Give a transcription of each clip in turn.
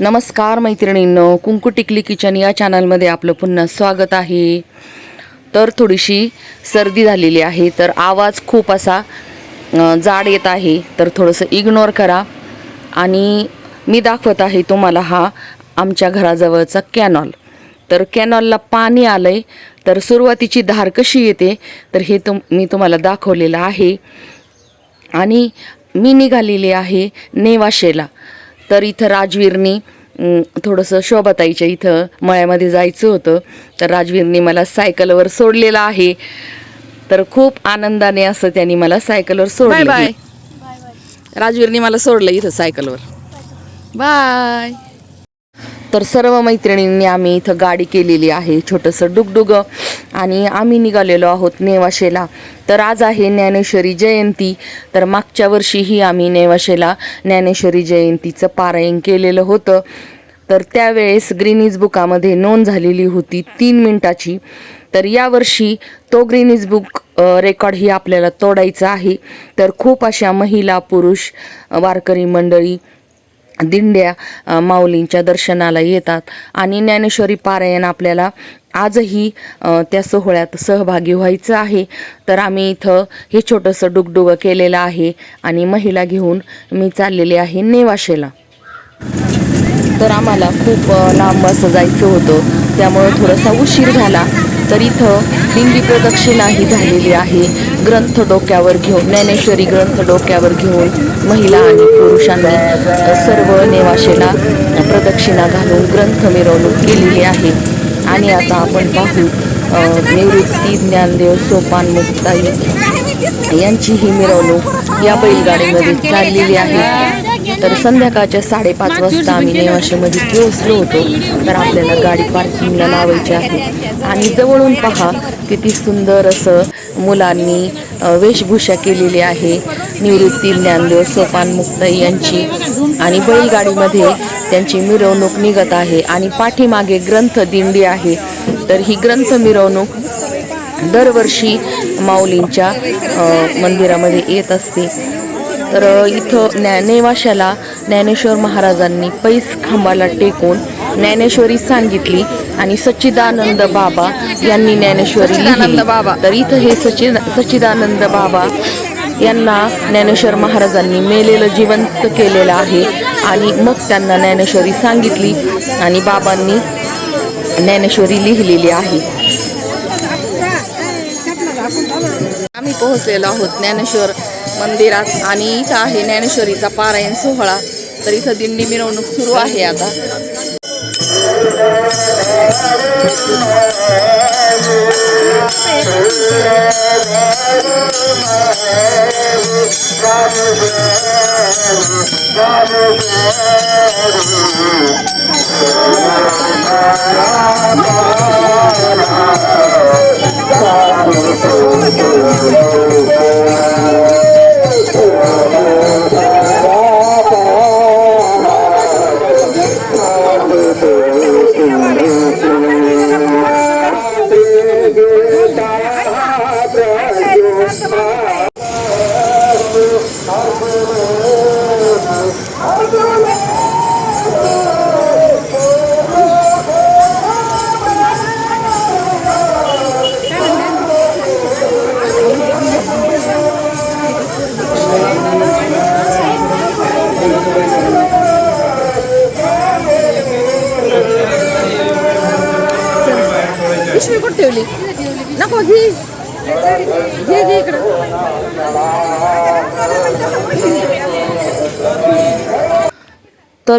नमस्कार मैत्रिणींनो कुंकू टिकली किचन या चॅनलमध्ये आपलं पुन्हा स्वागत आहे. तर थोडीशी सर्दी झालेली आहे तर आवाज खूप असा जाड येत आहे तर थोडंसं इग्नोर करा. आणि मी दाखवत आहे तुम्हाला हा आमच्या घराजवळचा कॅनॉल. तर कॅनॉलला पाणी आलं आहे तर सुरुवातीची धार कशी येते तर हे तुम मी तुम्हाला दाखवलेलं आहे. आणि मी निघालेली आहे नेवाशेला. तर इथं राजवीरनी थोडंसं शोभाताईच्या इथं मळ्यामध्ये जायचं होतं. तर राजवीरनी मला सायकलवर सोडलेलं आहे. तर खूप आनंदाने असं त्यांनी मला सायकलवर सोडलं. बाय. राजवीरनी मला सोडलं इथं सायकलवर. बाय. तर सर्व मैत्रिणींनी आम्ही इथं गाडी केलेली आहे छोटंसं डुगडुग. आणि आम्ही निघालेलो आहोत नेवाशेला. तर आज आहे ज्ञानेश्वरी जयंती. तर मागच्या वर्षीही आम्ही नेवाशेला ज्ञानेश्वरी जयंतीचं पारायण केलेलं होतं. तर त्यावेळेस ग्रीनीज बुकामध्ये नोंद झालेली होती तीन मिनटाची. तर यावर्षी तो ग्रीनीज बुक रेकॉर्ड ही आपल्याला तोडायचा आहे. तर खूप अशा महिला पुरुष वारकरी मंडळी दिंड्या माऊलींच्या दर्शनाला येतात. आणि ज्ञानेश्वरी पारायण आपल्याला आजही त्या सोहळ्यात सहभागी व्हायचं आहे. तर आम्ही इथं हे छोटंसं डुगडुगं केलेलं आहे आणि महिला घेऊन मी चाललेले आहे नेवाशेला. तर आम्हाला खूप लांब असं जायचं होतं. त्यामुळं थोडासा उशीर झाला. तर इथं दिंडी प्रदक्षिणाही झालेली आहे. ग्रंथ डोक्यावर घेऊन ज्ञानेश्वरी ग्रंथ डोक्यावर घेऊन महिला आणि पुरुषांनी सर्व नेवाशेला प्रदक्षिणा घालून ग्रंथ मिरवणूक केलेली आहे. आणि आता आपण पाहू निवृत्ती ज्ञानदेव सोपान मुक्ताई यांची ही मिरवणूक या बैलगाडीमध्ये चाललेली आहे. तर संध्याकाळच्या साडेपाच वाजता आम्ही नेवाशेमध्ये पोहोचलो होतो. तर आपल्याला गाडी पार्किंगला लावायची आहे. आणि जवळून पहा किती सुंदर असं मुलांनी वेशभूषा केलेली आहे. निवृत्ती ज्ञानदेव सोपान मुक्ताई यांची. आणि बैलगाडीमध्ये त्यांची मिरवणूक निघत आहे. आणि पाठीमागे ग्रंथ दिंडी आहे. तर ही ग्रंथ मिरवणूक दरवर्षी माऊलींच्या मंदिरामध्ये येत असते. तर इथं ज्ञा नेवाशाला ज्ञानेश्वर महाराजांनी पैस खांबाला टेकून ज्ञानेश्वरी सांगितली आणि सच्चिदानंद बाबा यांनी ज्ञानेश्वरी लिहिली. तर इथं हे सच्चिद सच्चिदानंद बाबा यांना ज्ञानेश्वर महाराजांनी मेलेलं जिवंत केलेलं आहे आणि मग त्यांना ज्ञानेश्वरी सांगितली आणि बाबांनी ज्ञानेश्वरी लिहिलेली आहे. आम्ही पोहोचलेलो आहोत ज्ञानेश्वर मंदिरात आणि इथं आहे ज्ञानेश्वरीचा पारायण सोहळा. तर इथं दिंडी मिरवणूक सुरू आहे आता.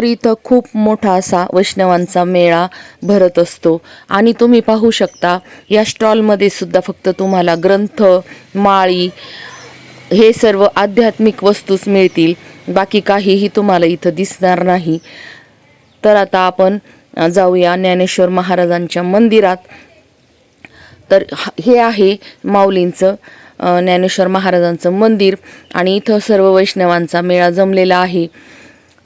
तर इथं खूप मोठा असा वैष्णवांचा मेळा भरत असतो. आणि तुम्ही पाहू शकता या स्टॉलमध्ये सुद्धा फक्त तुम्हाला ग्रंथ माळी हे सर्व आध्यात्मिक वस्तूच मिळतील. बाकी काहीही तुम्हाला इथं दिसणार नाही. तर आता आपण जाऊया ज्ञानेश्वर महाराजांच्या मंदिरात. तर ह- हे आहे माऊलींचं ज्ञानेश्वर महाराजांचं मंदिर. आणि इथं सर्व वैष्णवांचा मेळा जमलेला आहे.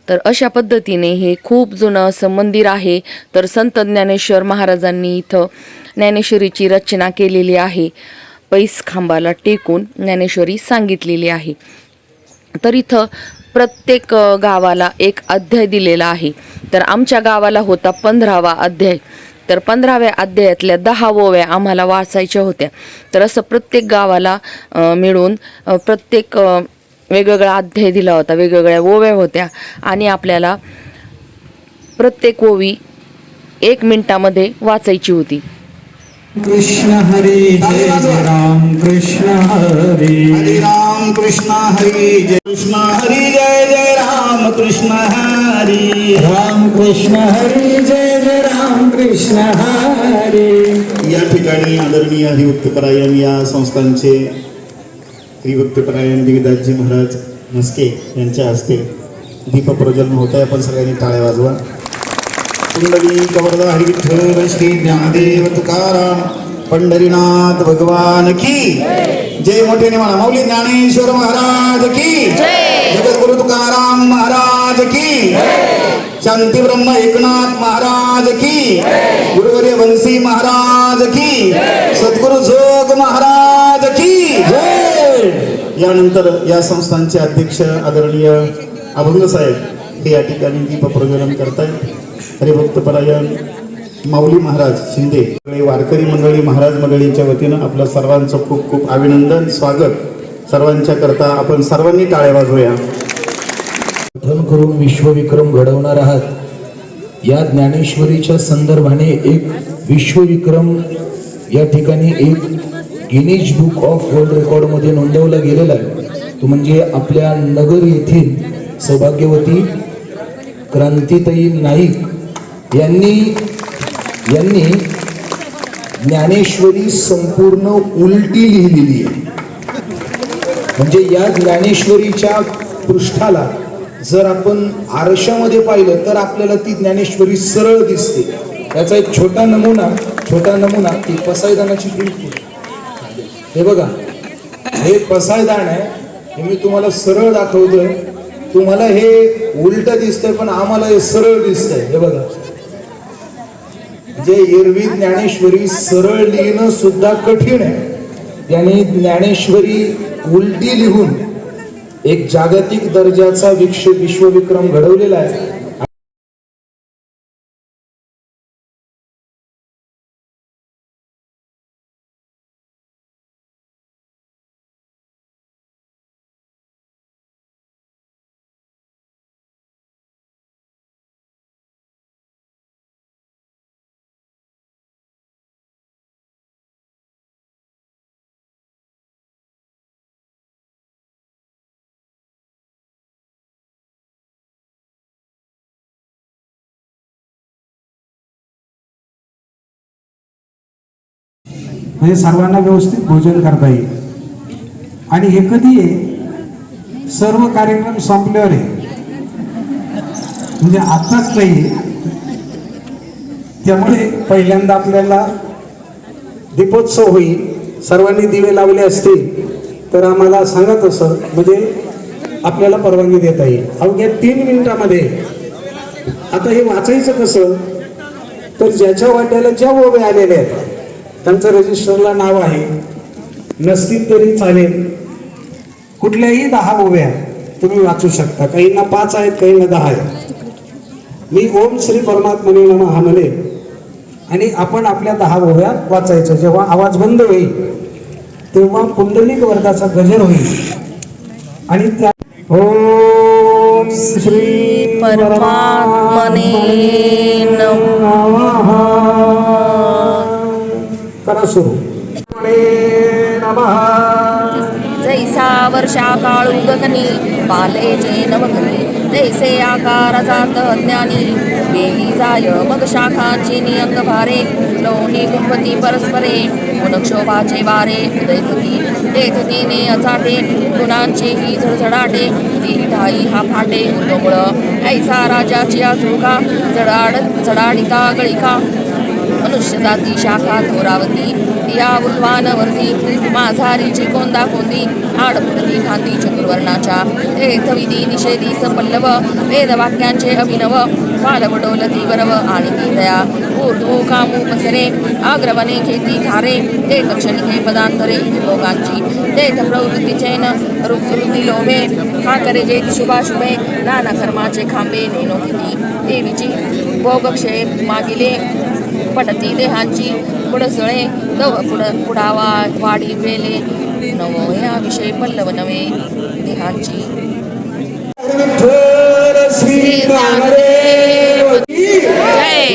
तर अशा पद्धतीने हे खूप जुनं असं मंदिर आहे. तर संत ज्ञानेश्वर महाराजांनी इथं ज्ञानेश्वरीची रचना केलेली आहे. पैस खांबाला टेकून ज्ञानेश्वरी सांगितलेली आहे. तर इथं प्रत्येक गावाला एक अध्याय दिलेला आहे. तर आमच्या गावाला होता पंधरावा अध्याय. तर पंधराव्या अध्यायातल्या दहा ओव्या आम्हाला वाचायच्या होत्या. तर असं प्रत्येक गावाला मिळून प्रत्येक वेगवेगळा अध्याय दिला होता वेगवेगळ्या ओव्या होत्या आणि आपल्याला प्रत्येक ओवी एक मिनिटामध्ये वाचायची होती. कृष्ण हरे जय राम कृष्ण हरे. हरे राम कृष्ण हरी जय. कृष्ण हरी जय जय राम कृष्ण हरी. राम कृष्ण हरे जय जय राम कृष्ण हरे. या ठिकाणी आदरणीय हरिभक्तपरायण या संस्थांचे श्री भक्तपरायण दिगदासजी महाराज मस्के यांच्या हस्ते दीपप्रज्वलन होत आहे आपण सगळ्यांनी टाळ्या वाजवा. कुंडली कवर्धा हरी विठ्ठल श्री ज्ञानदेव तुकाराम पंढरीनाथ भगवान की जय. मोठे म्हणा माऊली ज्ञानेश्वर महाराज की जगद्गुरु तुकाराम महाराज की शांती ब्रह्म एकनाथ महाराज की गुरुवर्य वंशी महाराज की सद्गुरु जोग महाराज यानंतर या संस्थांचे अध्यक्ष आदरणीय अभंग साहेब हे या ठिकाणी दीप प्रज्वलन करतायत हरिभक्तपरायण माऊली महाराज शिंदे वारकरी मंडळी महाराज मंडळींच्या वतीनं आपलं सर्वांचं खूप खूप अभिनंदन स्वागत. सर्वांच्या करता आपण सर्वांनी टाळ्या वाजवूया. पठन करून विश्वविक्रम घडवणार आहात. या ज्ञानेश्वरीच्या संदर्भाने एक विश्वविक्रम या ठिकाणी एक गिनीज बुक ऑफ वर्ल्ड रेकॉर्डमध्ये नोंदवला गेलेला आहे. तो म्हणजे आपल्या नगर येथील सौभाग्यवती क्रांतीताई नाईक यांनी यांनी ज्ञानेश्वरी संपूर्ण उलटी लिहिलेली आहे. म्हणजे या ज्ञानेश्वरीच्या पृष्ठाला जर आपण आरशामध्ये पाहिलं तर आपल्याला ती ज्ञानेश्वरी सरळ दिसते. याचा एक छोटा नमुना छोटा नमुना ती पसायदानाची बिलकुल हे बघा हे पसायदान आहे हे मी तुम्हाला सरळ दाखवतोय. तुम्हाला हे उलट दिसतंय पण आम्हाला हे सरळ दिसतंय. हे बघा. जे एरवी ज्ञानेश्वरी सरळ लिहिणं सुद्धा कठीण आहे. त्याने ज्ञानेश्वरी उलटी लिहून एक जागतिक दर्जाचा विश्व विश्वविक्रम घडवलेला आहे. म्हणजे सर्वांना व्यवस्थित भोजन करता येईल. आणि हे कधी आहे सर्व कार्यक्रम संपल्यावर आहे म्हणजे आत्ताच नाही त्यामुळे पहिल्यांदा आपल्याला दीपोत्सव होईल. सर्वांनी दिवे लावले असतील तर आम्हाला सांगा तसं म्हणजे आपल्याला परवानगी देता येईल. अवघ्या तीन मिनिटामध्ये आता हे वाचायचं कसं? तर ज्याच्या वाट्याला ज्या ओव्या आलेल्या आहेत त्यांचं रजिस्टरला नाव आहे. नसतील तरी चालेल. कुठल्याही दहा ओव्या तुम्ही वाचू शकता. काहींना पाच आहेत काहींना दहा आहेत. मी ओम श्री परमात्मने नम हा म्हणे आणि आपण आपल्या दहा ओव्या वाचायचं. जेव्हा आवाज बंद होईल तेव्हा पुंडलिक वर्गाचा गजर होईल. आणि त्या ओम श्री परमात्मने नमः. करा सुरू. जैसा वर्षा काळ गगनी बाले जे नवघनी जैसे आकाराचा ज्ञानी बेली जाय मग शाखांची नियंग भारे लोणी कुंभती परस्परे मुनक्षोभाचे वारे उदयकती देखतीने अचाटे गुणांची ही झडझडाटे ढाई हा फाटे उर्दमुळ ऐसा राजाची आजुका जडाड जडाडिका गळिका धनुष्यजाती शाखा थोरावती या उल्वानवरती माझारीची कोंदा कोंदी आडपुरती खांदी चतुर्वर्णाच्या विधी निषेधी सपल्लव वेदवाक्यांचे अभिनव फालवडोलती वरव आणि ती दया ऊर्ध्वो कामू पसरे आग्रवने खेती धारे ते क्षणिके पदांतरे लोकांची तेथ प्रवृत्तीचेन रुक्ती लोभे हा करे जे शुभाशुभे नाना कर्माचे खांबे नेनो किती देवीची भोगक्षे मागिले पडती देहांची पुडसळे दव पुड पुडावा वाडी वेले नवो या विषय पल्लव नवे देहांची श्री की जय.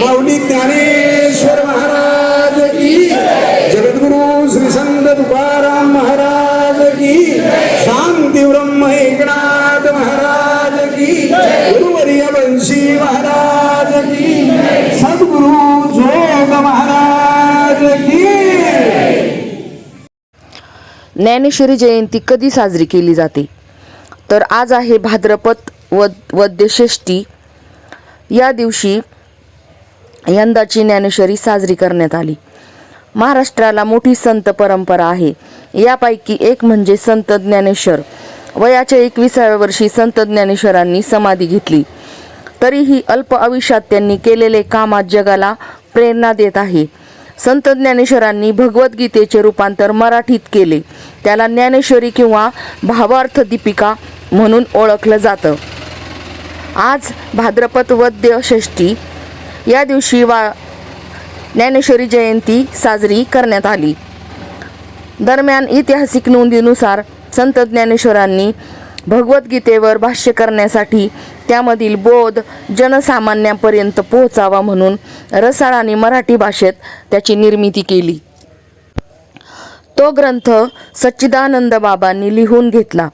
ज्ञानेश्वरी जयंती कधी साजरी केली जाते? तर आज आहे भाद्रपद वद वद्यषष्ठी या दिवशी यंदाची ज्ञानेश्वरी साजरी करण्यात आली. महाराष्ट्राला मोठी संत परंपरा आहे. यापैकी एक म्हणजे संत ज्ञानेश्वर. वयाच्या एकविसाव्या वर्षी संत ज्ञानेश्वरांनी समाधी घेतली. तरीही अल्प आयुष्यात त्यांनी केलेले काम आज जगाला प्रेरणा देत आहे. संत ज्ञानेश्वरांनी भगवद्गीतेचे रूपांतर मराठीत केले. त्याला ज्ञानेश्वरी किंवा भावार्थ दीपिका म्हणून ओळखलं जातं. आज भाद्रपद वद्य षष्ठी. या दिवशी वा ज्ञानेश्वरी जयंती साजरी करण्यात आली. दरम्यान ऐतिहासिक नोंदीनुसार संत ज्ञानेश्वरांनी भगवद्गीतेवर भाष्य करण्यासाठी त्यामधील बोध जनसामान्यांपर्यंत पोहोचावा म्हणून रसाळाने मराठी भाषेत त्याची निर्मिती केली. तो ग्रंथ सच्चिदानंद बाबांनी लिहून घेतला.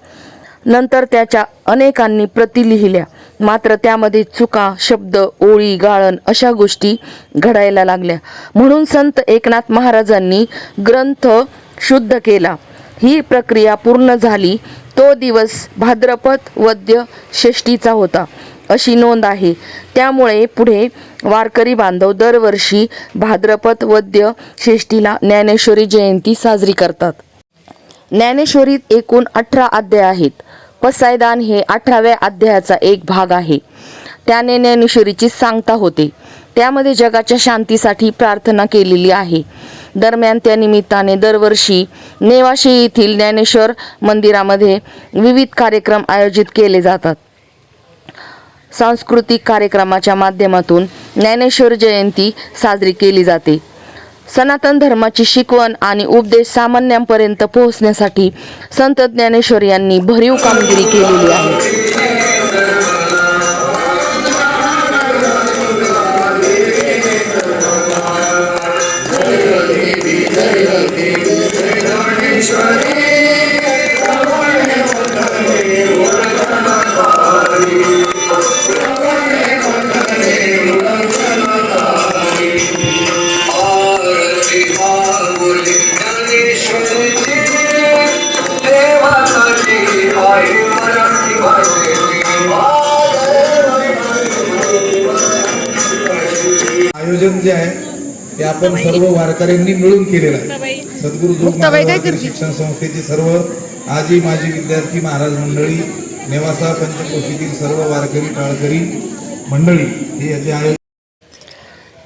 नंतर त्याच्या अनेकांनी प्रती लिहिल्या. मात्र त्यामध्ये चुका शब्द ओळी गाळण अशा गोष्टी घडायला लागल्या. म्हणून संत एकनाथ महाराजांनी ग्रंथ शुद्ध केला. ही प्रक्रिया पूर्ण झाली तो दिवस भाद्रपद वद्य षष्टीचा होता. अशी नोंद आहे. त्यामुळे पुढे वारकरी बांधव दरवर्षी भाद्रपद वद्य षष्टीला ज्ञानेश्वरी जयंती साजरी करतात. ज्ञानेश्वरीत एकूण अठरा अध्याय आहेत. पसायदान हे अठराव्या अध्यायाचा एक भाग आहे. त्याने ज्ञानेश्वरीची सांगता होते. त्यामध्ये जगाच्या शांतीसाठी प्रार्थना केलेली आहे. दरम्यान त्या निमित्ताने दरवर्षी नेवाशी येथील ज्ञानेश्वर मंदिरामध्ये विविध कार्यक्रम आयोजित केले जातात. सांस्कृतिक कार्यक्रमाच्या माध्यमातून ज्ञानेश्वर जयंती साजरी केली जाते. सनातन धर्माची शिकवण आणि उपदेश सामान्यांपर्यंत पोहोचण्यासाठी संत ज्ञानेश्वर यांनी भरीव कामगिरी केलेली आहे. आयोजन जे आहे ते आपण सर्व वारकऱ्यांनी मिळून केलेलं आहे. सद्गुरु शिक्षण संस्थेचे सर्व आजी माजी विद्यार्थी महाराज मंडळी नेवासा पंचकोशीतील सर्व वारकरी टाळकरी मंडळी हे याचे आयोजन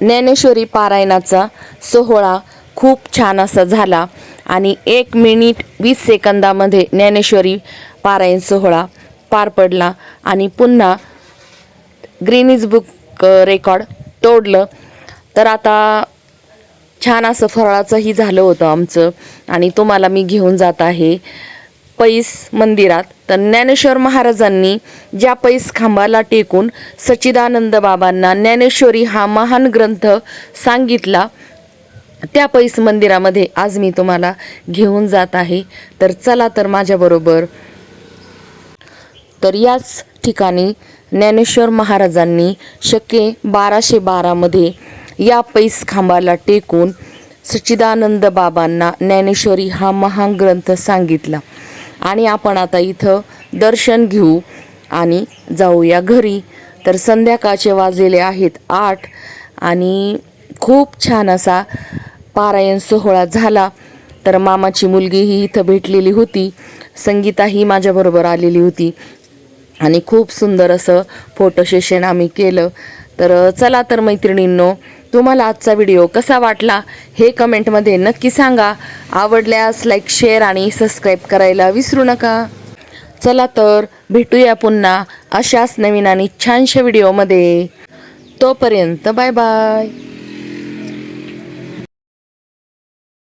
ज्ञानेश्वरी पारायणाचा सोहळा खूप छान असा झाला आणि एक मिनिट वीस सेकंदामध्ये ज्ञानेश्वरी पारायण सोहळा पार पडला आणि पुन्हा ग्रीनिज बुक रेकॉर्ड तोडलं. तर आता छान असं फराळाचंही झालं होतं आमचं. आणि तुम्हाला मी घेऊन जात आहे पैस मंदिरात. तर ज्ञानेश्वर महाराजांनी ज्या पैस खांबाला टेकून सच्चिदानंद बाबांना ज्ञानेश्वरी हा महान ग्रंथ सांगितला त्या पैस मंदिरामध्ये आज मी तुम्हाला घेऊन जात आहे. तर चला तर माझ्याबरोबर तर याच ठिकाणी ज्ञानेश्वर महाराजांनी शके बाराशे बारामध्ये या पैस खांबाला टेकून सच्चिदानंद बाबांना ज्ञानेश्वरी हा महान ग्रंथ सांगितला. आणि आपण आता इथं दर्शन घेऊ आणि जाऊया घरी. तर संध्याकाळचे वाजलेले आहेत आठ आणि खूप छान असा पारायण सोहळा झाला. तर मामाची मुलगी ही इथं भेटलेली होती. संगीता ही माझ्याबरोबर आलेली होती. आणि खूप सुंदर असं फोटो सेशन आम्ही केलं. तर चला तर मैत्रिणींनो तुम्हाला आजचा व्हिडिओ कसा वाटला हे कमेंटमध्ये नक्की सांगा. आवडल्यास लाईक शेअर आणि सबस्क्राईब करायला विसरू नका. चला तर भेटूया पुन्हा अशाच नवीन आणि छानशा व्हिडिओमध्ये तोपर्यंत बाय बाय